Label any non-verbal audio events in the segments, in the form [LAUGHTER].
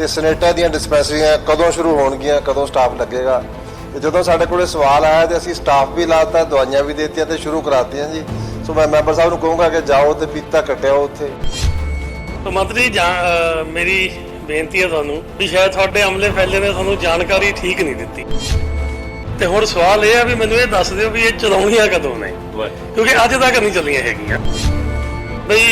ਤੇ ਸਨੇਟਾ ਦੀਆਂ ਡਿਸਪੈਂਸਰੀਆਂ ਕਦੋਂ ਸ਼ੁਰੂ ਹੋਣਗੀਆਂ ਕਦੋਂ ਸਟਾਫ ਲੱਗੇਗਾ? ਤੇ ਜਦੋਂ ਸਾਡੇ ਕੋਲੇ ਸਵਾਲ ਆਇਆ ਤੇ ਅਸੀਂ ਸਟਾਫ ਵੀ ਲਾਤਾ ਦਵਾਈਆਂ ਵੀ ਦੇਤੀਆਂ ਤੇ ਸ਼ੁਰੂ ਕਰਾਤੀਆਂ ਜੀ। ਸੋ ਮੈਂ ਮੈਂਬਰ ਸਾਹਿਬ ਨੂੰ ਕਹੂੰਗਾ ਕਿ ਜਾਓ ਤੇ ਪੀਤਾ ਕੱਟਿਓ ਉੱਥੇ। ਤਾਂ ਮੰਤਰੀ ਮੇਰੀ ਬੇਨਤੀ ਹੈ ਤੁਹਾਨੂੰ ਵੀ ਸ਼ਾਇਦ ਤੁਹਾਡੇ ਅਮਲੇ ਫੈਲੇ ਨੇ ਤੁਹਾਨੂੰ ਜਾਣਕਾਰੀ ਠੀਕ ਨਹੀਂ ਦਿੱਤੀ। ਤੇ ਹੁਣ ਸਵਾਲ ਇਹ ਆ ਵੀ ਮੈਨੂੰ ਇਹ ਦੱਸ ਦਿਓ ਵੀ ਇਹ ਚਲਾਉਣੀਆਂ ਕਦੋਂ ਨੇ? ਕਿਉਂਕਿ ਅੱਜ ਤੱਕ ਨਹੀਂ ਚੱਲੀਆਂ ਹੈਗੀਆਂ। ਬਈ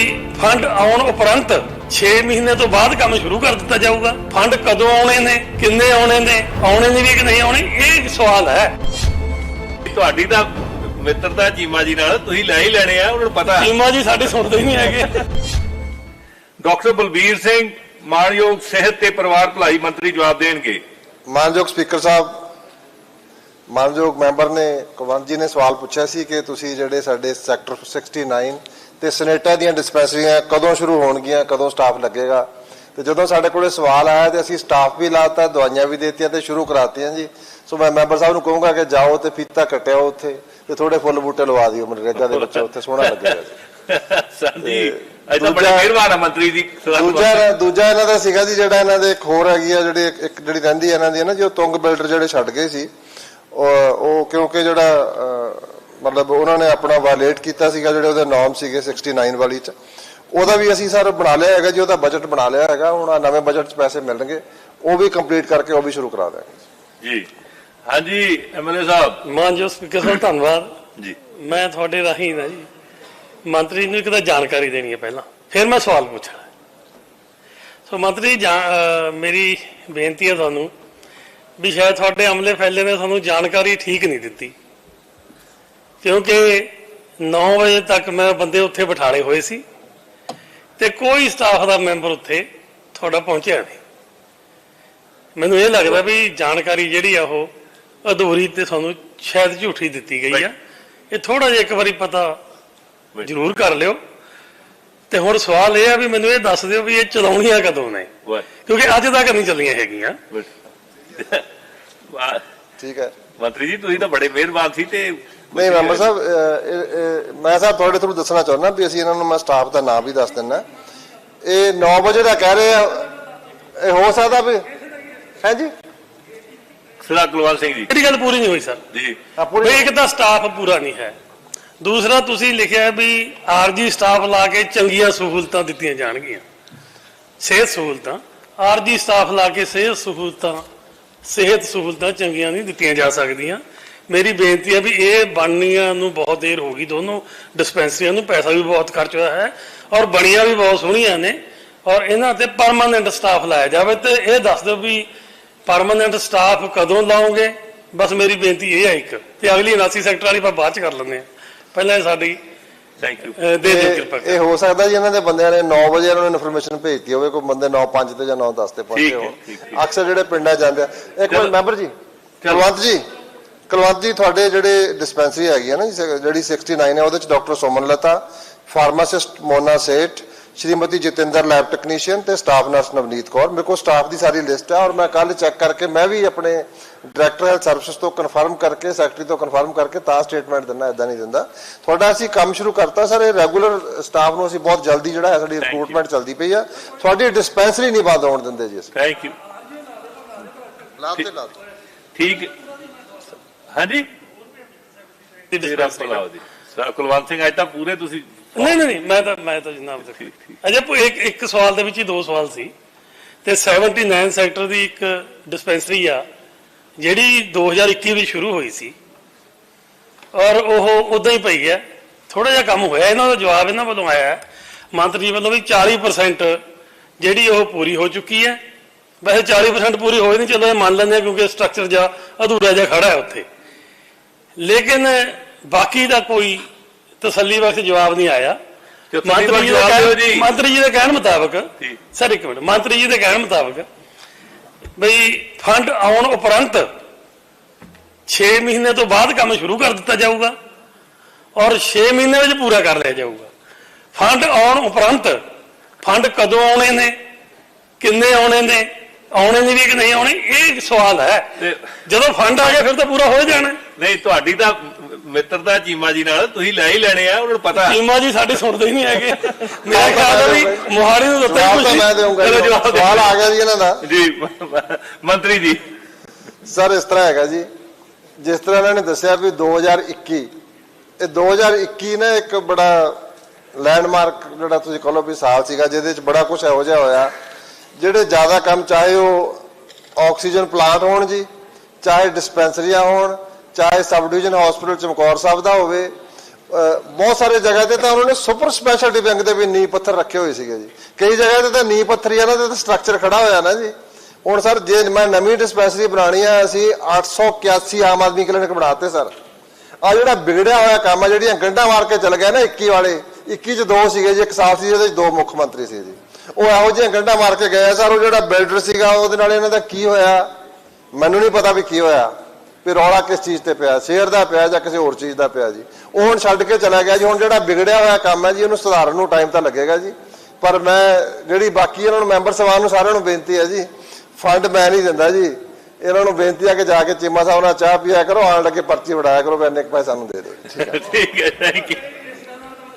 ਫੰਡ ਆਉਣ ਉਪਰੰਤ 6 ਮਹੀਨੇ ਤੋਂ ਬਾਅਦ ਕੰਮ ਸ਼ੁਰੂ ਕਰ ਦਿੱਤਾ ਜਾਊਗਾ। ਫੰਡ ਕਦੋਂ ਆਉਣੇ ਨੇ ਕਿੰਨੇ ਆਉਣੇ ਨੇ ਆਉਣੇ ਨੇ ਵੀ ਕਿ ਨਹੀਂ ਆਉਣੇ ਇਹ ਸਵਾਲ ਹੈ। ਤੁਹਾਡੀ ਤਾਂ ਮਿੱਤਰਤਾ ਚੀਮਾ ਜੀ ਨਾਲ ਤੁਸੀਂ ਲੈ ਹੀ ਲੈਣੇ ਆ ਉਹਨਾਂ ਨੂੰ ਪਤਾ ਟੀਮਾਂ ਜੀ ਸਾਡੇ ਸੁਣਦੇ ਹੀ ਨਹੀਂ ਹੈਗੇ। ਡਾਕਟਰ ਬਲਬੀਰ ਸਿੰਘ ਮਾਨਯੋਗ ਸਿਹਤ ਤੇ ਪਰਿਵਾਰ ਭਲਾਈ ਮੰਤਰੀ ਜਵਾਬ ਦੇਣਗੇ। ਮਾਨਯੋਗ ਸਪੀਕਰ ਸਾਹਿਬ ਮਾਨਯੋਗ ਮੈਂਬਰ ਨੇ ਕੁਲਵੰਤ ਜੀ ਨੇ ਸਵਾਲ ਪੁੱਛਿਆ ਸੀ ਕਿ ਤੁਸੀਂ ਜਿਹੜੇ ਸਾਡੇ ਸੈਕਟਰ 69 ਤੇ ਸਨੇਟਾ ਦੀਆਂ ਡਿਸਪੈਂਸਰੀਆਂ ਕਦੋਂ ਸ਼ੁਰੂ ਹੋਣਗੀਆਂ ਕਦੋਂ ਸਟਾਫ ਲੱਗੇਗਾ? ਤੇ ਜਦੋਂ ਸਾਡੇ ਕੋਲੇ ਸਵਾਲ ਆਇਆ ਤੇ ਅਸੀਂ ਸਟਾਫ ਵੀ ਲਾਤਾ ਦਵਾਈਆਂ ਵੀ ਦੇਤੀਆਂ ਤੇ ਸ਼ੁਰੂ ਕਰਾਤੀਆਂ ਜੀ। ਸੋ ਮੈਂ ਮੈਂਬਰ ਸਾਹਿਬ ਨੂੰ ਕਹੂੰਗਾ ਕਿ ਜਾਓ ਤੇ ਫੀਤਾ ਕੱਟਿਓ ਉੱਥੇ ਤੇ ਥੋੜੇ ਫੁੱਲ ਬੂਟੇ ਲਵਾ ਦਿਓ ਮਨਰੇਗਾ ਦੇ ਵਿੱਚ ਉੱਥੇ ਸੋਹਣਾ ਲੱਗੇਗਾ ਜੀ। ਸੰਜੀ ਅੱਜ ਬੜੇ ਮਿਹਰਬਾਨ ਆ ਮੰਤਰੀ ਜੀ ਦੂਜਾ ਦੂਜਾ ਇਹਨਾਂ ਦਾ ਸੀਗਾ ਜੀ ਜਿਹੜਾ ਇਹਨਾਂ ਦੇ ਇੱਕ ਹੋਰ ਹੈਗੀ ਆ ਜਿਹੜੀ ਇੱਕ- ਜਿਹੜੀ ਰਹਿੰਦੀ ਇਹਨਾਂ ਦੀ ਨਾ ਜੋ ਤੁੰਗ ਬਿਲਡਰ ਜਿਹੜੇ ਛੱਡ ਗਏ ਸੀ ਉਹ ਕਿਉਂਕਿ ਜਿਹੜਾ ਮਤਲਬ ਉਹਨਾਂ ਨੇ ਆਪਣਾ ਵਾਇਲੇਟ ਕੀਤਾ ਸੀਗਾ ਜਿਹੜੇ ਉਹਦੇ ਨਾਮ ਸੀਗੇ 69 ਵਾਲੀ ਚ। ਉਹਦਾ ਵੀ ਅਸੀਂ ਸਰ ਬਣਾ ਲਿਆ ਹੈਗਾ ਜੀ ਉਹਦਾ ਬਜਟ ਬਣਾ ਲਿਆ ਹੈਗਾ ਹੁਣ ਨਵੇਂ ਬਜਟ ਚ ਪੈਸੇ ਮਿਲਣਗੇ ਉਹ ਵੀ ਕੰਪਲੀਟ ਕਰਕੇ ਉਹ ਵੀ ਸ਼ੁਰੂ ਕਰਾ ਦਿਆਂਗੇ। ਜੀ। ਹਾਂਜੀ ਐਮਐਲਏ ਸਾਹਿਬ। ਮਾਨਯੋਗ ਸਪੀਕਰ ਸਾਹਿਬ ਧੰਨਵਾਦ। ਜੀ। ਮੈਂ ਤੁਹਾਡੇ ਰਾਹੀਂ ਨਾ ਜੀ ਮੰਤਰੀ ਨੂੰ ਇੱਕ ਤਾਂ ਜਾਣਕਾਰੀ ਦੇਣੀ ਹੈ ਪਹਿਲਾਂ ਫਿਰ ਮੈਂ ਸਵਾਲ ਪੁੱਛਣਾ। ਸੋ ਮੰਤਰੀ ਮੇਰੀ ਬੇਨਤੀ ਹੈ ਤੁਹਾਨੂੰ ਵੀ ਸ਼ਾਇਦ ਤੁਹਾਡੇ ਅਮਲੇ ਫੈਲੇ ਨੇ ਤੁਹਾਨੂੰ ਜਾਣਕਾਰੀ ਠੀਕ ਨਹੀਂ ਦਿੱਤੀ। ਕਿਉਂਕਿ 9 ਵਜੇ ਤੱਕ ਮੈਂ ਬੰਦੇ ਉੱਥੇ ਬਿਠਾਲੇ ਹੋਏ ਸੀ ਤੇ ਕੋਈ ਸਟਾਫ ਦਾ ਮੈਂਬਰ ਉੱਥੇ ਤੁਹਾਡਾ ਪਹੁੰਚਿਆ ਨਹੀਂ। ਮੈਨੂੰ ਇਹ ਲੱਗਦਾ ਵੀ ਜਾਣਕਾਰੀ ਜਿਹੜੀ ਆ ਉਹ ਅਧੂਰੀ ਤੇ ਤੁਹਾਨੂੰ ਸ਼ਾਇਦ ਝੂਠੀ ਦਿੱਤੀ ਗਈ ਆ। ਇਹ ਥੋੜਾ ਜਿਹਾ ਇੱਕ ਵਾਰੀ ਪਤਾ ਜ਼ਰੂਰ ਕਰ ਲਿਓ। ਤੇ ਹੁਣ ਸਵਾਲ ਇਹ ਆ ਵੀ ਮੈਨੂੰ ਇਹ ਦੱਸ ਦਿਓ ਵੀ ਇਹ ਚਲਾਉਣੀਆਂ ਕਦੋਂ ਨੇ। ਕਿਉਂਕਿ ਅੱਜ ਤੱਕ ਨਹੀਂ ਚੱਲੀਆਂ ਹੈਗੀਆਂ। [LAUGHS] ਵਾਹ। ਠੀਕ ਹੈ। ਮੰਤਰੀ ਜੀ ਤੁਸੀਂ ਤਾਂ ਬੜੇ ਮਿਹਰਬਾਨ ਸੀ ਤੇ ਨਹੀਂ ਮੈਂਬਰ ਸਾਹਿਬ ਅਹ, ਮੈਂ ਸਾਹਿਬ ਤੁਹਾਡੇ ਥਰੂ ਦੱਸਣਾ ਚਾਹੁੰਦਾ ਵੀ ਅਸੀਂ ਇਹਨਾਂ ਨੂੰ ਮੈਂ ਸਟਾਫ ਦਾ ਨਾਮ ਵੀ ਦੱਸ ਦਿੰਦਾ ਇਹ 9 ਵਜੇ ਦਾ ਕਹਿ ਰਹੇ ਆ। ਇਹ ਹੋ ਸਕਦਾ ਵੀ ਹੈ ਜੀ? ਸਰਦਾਰ ਕੁਲਵੰਤ ਸਿੰਘ ਜੀ। ਇਹਦੀ ਗੱਲ ਪੂਰੀ ਨਹੀਂ ਹੋਈ ਸਰ। ਜੀ। ਆ ਪੂਰੀ ਵੀ ਇੱਕ ਤਾਂ ਸਟਾਫ ਪੂਰਾ ਨਹੀਂ ਹੈ। ਦੂਸਰਾ ਤੁਸੀਂ ਲਿਖਿਆ ਵੀ ਆਰਜੀ ਸਟਾਫ ਲਾ ਕੇ ਚੰਗੀਆਂ ਸਹੂਲਤਾਂ ਦਿੱਤੀਆਂ ਜਾਣਗੀਆਂ। ਸਿਹਤ ਸਹੂਲਤਾਂ। ਆਰਜੀ ਸਟਾਫ ਲਾ ਕੇ ਸਿਹਤ ਸਹੂਲਤਾਂ ਸਿਹਤ ਸਹੂਲਤਾਂ ਚੰਗੀਆਂ ਨਹੀਂ ਦਿੱਤੀਆਂ ਜਾ ਸਕਦੀਆਂ। ਮੇਰੀ ਬੇਨਤੀ ਹੈ ਵੀ ਇਹ ਬਣਨੀਆਂ ਨੂੰ ਬਹੁਤ ਦੇਰ ਹੋ ਗਈ ਦੋਨੋਂ ਡਿਸਪੈਂਸਰੀਆਂ ਨੂੰ ਪੈਸਾ ਵੀ ਬਹੁਤ ਖਰਚ ਹੋਇਆ ਹੈ ਔਰ ਬਣੀਆਂ ਵੀ ਬਹੁਤ ਸੋਹਣੀਆਂ ਨੇ ਔਰ ਇਹਨਾਂ ਤੇ ਪਰਮਾਨੈਂਟ ਸਟਾਫ ਲਾਇਆ ਜਾਵੇ ਤੇ ਇਹ ਦੱਸ ਦਿਓ ਵੀ ਪਰਮਾਨੈਂਟ ਸਟਾਫ ਕਦੋਂ ਲਾਓਗੇ? ਬਸ ਮੇਰੀ ਬੇਨਤੀ ਇਹ ਹੈ ਇੱਕ ਤੇ ਅਗਲੀ 79 ਸੈਕਟਰ ਵਾਲੀ ਆਪਾਂ ਬਾਅਦ ਚ ਕਰ ਲੈਂਦੇ ਹਾਂ। ਪਹਿਲਾਂ ਇਹ ਸਾਡੀ ਥੈਂਕ ਯੂ ਅਹ, ਦੇ ਦਿਓ ਇਹ ਕਿਰਪਾ ਕਰਕੇ। ਇਹ ਹੋ ਸਕਦਾ ਜੀ ਇਹਨਾਂ ਦੇ ਬੰਦਿਆਂ ਨੇ 9 ਵਜੇ ਇਹਨਾਂ ਨੂੰ ਇਨਫੋਰਮੇਸ਼ਨ ਭੇਜਤੀ ਹੋਵੇ ਕੋਈ ਬੰਦੇ 9:05 ਤੇ ਜਾਂ 9:10 ਤੇ ਪਹੁੰਚੇ ਹੋਣ। ਅਕਸਰ ਜਿਹੜੇ ਪਿੰਡਾਂ ਜਾਂਦੇ ਆ। ਇੱਕ। ਮਿੰਟ ਮੈਂਬਰ ਜੀ। ਕੁਲਵੰਤ ਜੀ। ਕੁਲਵੰਤ ਜੀ ਤੁਹਾਡੇ ਜਿਹੜੇ ਡਿਸਪੈਂਸਰੀ ਹੈਗੀ ਹੈ ਨਾ ਜਿਹੜੀ 69 ਹੈ ਉਹਦੇ 'ਚ doctor Somanlata pharmacist Mona Seth Shrimati Jatinder lab technician ਤੇ ਸਟਾਫ ਨਰਸ ਨਵਨੀਤ ਕੌਰ। ਮੇਰੇ ਕੋਲ ਸਟਾਫ ਦੀ ਸਾਰੀ ਲਿਸਟ ਹੈ ਔਰ ਮੈਂ ਕੱਲ ਚੈੱਕ ਕਰਕੇ ਮੈਂ ਵੀ ਆਪਣੇ ਡਾਇਰੈਕਟਰ ਹੈਲਥ ਸਰਵਿਸਿਜ਼ ਤੋਂ ਕਨਫਰਮ ਕਰਕੇ ਸੈਕਟਰੀ ਤੋਂ ਕਨਫਰਮ ਕਰਕੇ ਤਾਂ ਸਟੇਟਮੈਂਟ ਦਿੰਦਾ ਇਦਾਂ ਨਹੀਂ ਦਿੰਦਾ। ਤੁਹਾਡਾ ਅਸੀਂ ਕੰਮ ਸ਼ੁਰੂ ਕਰਤਾ ਸਰ ਇਹ ਰੈਗੂਲਰ ਸਟਾਫ ਨੂੰ ਅਸੀਂ ਬਹੁਤ ਜਲਦੀ ਜਿਹੜਾ ਹੈ ਸਾਡੀ. ਰਿਕਰੂਟਮੈਂਟ ਚੱਲਦੀ ਪਈ ਆ। ਤੁਹਾਡੀ ਡਿਸਪੈਂਸਰੀ ਨਹੀਂ ਬੰਦ ਹੋਣ ਦਿੰਦੇ ਜੀ ਅਸੀਂ। ਥੈਂਕ ਯੂ ਲਾਤੇ ਲਾਤੇ। ਠੀਕ ਹੈ। ਹਾਂਜੀ? ਦੀ ਤੇਰਾ ਭਲਾ ਹੋ ਜੀ। ਕੁਲਵੰਤ ਸਿੰਘ ਅੱਜ ਤਾਂ ਪੂਰੇ ਤੁਸੀਂ ਨਹੀਂ ਨਹੀਂ ਮੈਂ ਤਾਂ ਮੈਂ ਤਾਂ ਜਨਾਬ ਠੀਕ। ਅਜੇ ਇੱਕ ਇੱਕ ਸਵਾਲ ਦੇ ਵਿੱਚ ਹੀ ਦੋ ਸਵਾਲ ਸੀ। ਤੇ 79 ਸੈਕਟਰ ਦੀ ਇੱਕ ਡਿਸਪੈਂਸਰੀ ਆ ਜਿਹੜੀ 2021 ਵਿੱਚ ਸ਼ੁਰੂ ਹੋਈ ਸੀ। ਔਰ ਉਹ ਉਦਾਂ ਹੀ ਪਈ ਹੈ। ਥੋੜਾ ਜਿਹਾ ਕੰਮ ਹੋਇਆ ਇਹਨਾਂ ਦਾ ਜਵਾਬ ਇਹਨਾਂ ਵੱਲੋਂ ਆਇਆ ਮੰਤਰੀ ਜੀ ਵੱਲੋਂ ਵੀ 40% ਜਿਹੜੀ ਉਹ ਪੂਰੀ ਹੋ ਚੁੱਕੀ ਹੈ। ਵੈਸੇ 40% ਪੂਰੀ ਹੋਈ ਨਹੀਂ ਚਲੋ ਇਹ ਮੰਨ ਲੈਂਦੇ ਹਾਂ ਕਿਉਂਕਿ ਸਟਰਕਚਰ ਜਾਂ ਅਧੂਰਾ ਜਿਹਾ ਖੜਾ ਹੈ ਉੱਥੇ। ਲੇਕਿਨ ਬਾਕੀ ਦਾ ਕੋਈ ਤਸੱਲੀ ਬਖਸ਼ ਜਵਾਬ ਨਹੀਂ ਆਇਆ ਮੰਤਰੀ ਜੀ ਦੇ ਕਹਿਣ। ਮੰਤਰੀ ਜੀ ਦੇ ਕਹਿਣ ਮੁਤਾਬਕ। ਸਰ ਇੱਕ ਮਿੰਟ ਮੰਤਰੀ ਜੀ ਦੇ ਕਹਿਣ ਮੁਤਾਬਕ ਬਈ ਫੰਡ ਆਉਣ ਉਪਰੰਤ 6 ਮਹੀਨੇ ਤੋਂ ਬਾਅਦ ਕੰਮ ਸ਼ੁਰੂ ਕਰ ਦਿੱਤਾ ਜਾਊਗਾ ਔਰ 6 ਮਹੀਨੇ ਵਿੱਚ ਪੂਰਾ ਕਰ ਲਿਆ ਜਾਊਗਾ ਫੰਡ ਆਉਣ ਉਪਰੰਤ ਫੰਡ ਕਦੋਂ ਆਉਣੇ ਨੇ ਕਿੰਨੇ ਆਉਣੇ ਨੇ ਆਉਣੇ ਨੇ ਵੀ ਕਿ ਨਹੀਂ ਆਉਣੇ ਇਹ ਇੱਕ ਸਵਾਲ ਹੈ। ਜਦੋਂ ਫੰਡ ਆ ਗਿਆ ਫਿਰ ਤਾਂ ਪੂਰਾ ਹੋ ਜਾਣਾ। ਨਹੀਂ ਤੁਹਾਡੀ ਤਾਂ ਮਿੱਤਰਤਾ ਚੀਮਾ ਜੀ ਨਾਲ ਤੁਸੀਂ ਲੈ ਹੀ ਲੈਣੇ ਆ ਉਹਨਾਂ ਨੂੰ ਪਤਾ। ਚੀਮਾ ਜੀ ਸਾਡੇ ਸੁਣਦੇ ਹੀ ਨਹੀਂ ਹੈਗੇ। ਮੇਰਾ ਖਿਆਲ ਹੈ ਵੀ ਮੋਹਾਲੀ ਨੂੰ ਦਿੱਤਾ ਹੀ ਕੁਝ ਮੈਂ ਦੇਵਾਂਗਾ ਸਵਾਲ ਆ ਗਿਆ ਜੀ ਇਹਨਾਂ ਦਾ। ਜੀ ਮੰਤਰੀ ਜੀ। ਸਰ ਇਸ ਤਰ੍ਹਾਂ ਹੈਗਾ ਜੀ। ਜਿਸ ਤਰ੍ਹਾਂ ਇਹਨਾਂ ਨੇ ਦੱਸਿਆ ਵੀ 2021 ਇਹ 2021 ਨਾ ਇੱਕ ਬੜਾ ਲੈਂਡਮਾਰਕ ਜਿਹੜਾ ਤੁਸੀਂ ਕਹ ਵੀ ਸਾਲ ਸੀਗਾ ਜਿਹਦੇ ਵਿੱਚ ਬੜਾ ਕੁਝ ਇਹੋ ਜਿਹਾ ਹੋਇਆ। ਜਿਹੜੇ ਜ਼ਿਆਦਾ ਕੰਮ, ਚਾਹੇ ਉਹ ਆਕਸੀਜਨ ਪਲਾਂਟ ਹੋਣ ਜੀ, ਚਾਹੇ ਡਿਸਪੈਂਸਰੀਆਂ ਹੋਣ, ਚਾਹੇ sub division hospital Chamkaur Sahib ਦਾ ਹੋਵੇ ਬਹੁਤ ਸਾਰੇ ਜਗ੍ਹਾ ਤੇ ਤਾਂ ਉਹਨਾਂ ਨੇ ਸੁਪਰ ਸਪੈਸ਼ਲਟੀ ਬੈਂਕ ਦੇ ਵੀ ਨੀਂਹ ਪੱਥਰ ਰੱਖੇ ਹੋਏ ਸੀਗੇ ਜੀ। ਕਈ ਜਗ੍ਹਾ ਤੇ ਤਾਂ ਨੀਂਹ ਪੱਥਰ ਹੀ ਆ ਨਾ, ਤੇ ਸਟਰਕਚਰ ਖੜਾ ਹੋਇਆ ਨਾ ਜੀ। ਹੁਣ ਸਰ, ਜੇ ਮੈਂ ਨਵੀਂ ਡਿਸਪੈਂਸਰੀ ਬਣਾਣੀ ਆ, ਅਸੀਂ 881 ਆਮ ਆਦਮੀ ਕਲੀਨਿਕ ਬਣਾਤੇ ਸਰ। ਆ ਜਿਹੜਾ ਵਿਗੜਿਆ ਹੋਇਆ ਕੰਮ ਆ, ਜਿਹੜੀਆਂ ਗੰਢਾਂ ਮਾਰ ਕੇ ਚੱਲ ਗਿਆ ਨਾ 21 ਵਾਲੇ 21 ਚ ਦੋ ਸੀਗੇ ਜੀ, ਇੱਕ ਸਾਫ਼ ਸੀ, ਜਿਹਦੇ ਚ ਦੋ ਮੁੱਖ ਮੰਤਰੀ ਸੀ ਜੀ। ਉਹ ਇਹੋ ਜਿਹੀਆਂ ਗੰਢਾਂ ਮਾਰ ਕੇ ਗਏ ਸਰ, ਉਹ ਜਿਹੜਾ ਬਿਲਡਰ ਸੀਗਾ, ਉਹਦੇ ਨਾਲ ਇਹਨਾਂ ਦਾ ਕੀ ਹੋਇਆ? ਮੈਨੂੰ ਨਹੀਂ ਪਤਾ ਵੀ ਕੀ ਹੋਇਆ, ਵੀ ਰੌਲਾ ਕਿਸ ਚੀਜ਼ ਤੇ ਪਿਆ ਸ਼ੇਅਰ ਦਾ ਪਿਆ ਜਾਂ ਕਿਸੇ ਹੋਰ ਚੀਜ਼ ਦਾ ਪਿਆ ਜੀ। ਉਹ ਹੁਣ ਛੱਡ ਕੇ ਚਲਾ ਗਿਆ ਜੀ, ਹੁਣ ਜਿਹੜਾ ਵਿਗੜਿਆ ਹੋਇਆ ਕੰਮ ਹੈ ਜੀ, ਉਹਨੂੰ ਸੁਧਾਰਨ ਨੂੰ ਟਾਈਮ ਤਾਂ ਲੱਗੇਗਾ ਜੀ। ਪਰ ਮੈਂ ਜਿਹੜੀ ਬਾਕੀ ਇਹਨਾਂ ਨੂੰ ਮੈਂਬਰ ਸਭਾ ਨੂੰ ਸਾਰਿਆਂ ਨੂੰ ਬੇਨਤੀ ਹੈ ਜੀ, ਫੰਡ ਮੈਂ ਨਹੀਂ ਦਿੰਦਾ ਜੀ। ਇਹਨਾਂ ਨੂੰ ਬੇਨਤੀ ਆ ਕਿ ਜਾ ਕੇ ਚੀਮਾ ਸਾਹਿਬ ਨਾਲ ਚਾਹ ਪੀਆ ਕਰੋ ਆਣ ਲੱਗੇ ਪਰਚੀ ਵੜਾਇਆ ਕਰੋ, ਵੀ ਇੰਨੇ ਕੁ ਪੈਸੇ ਸਾਨੂੰ ਦੇ [LAUGHS] ਠੀਕ ਹੈ ਥੈਂਕ ਯੂ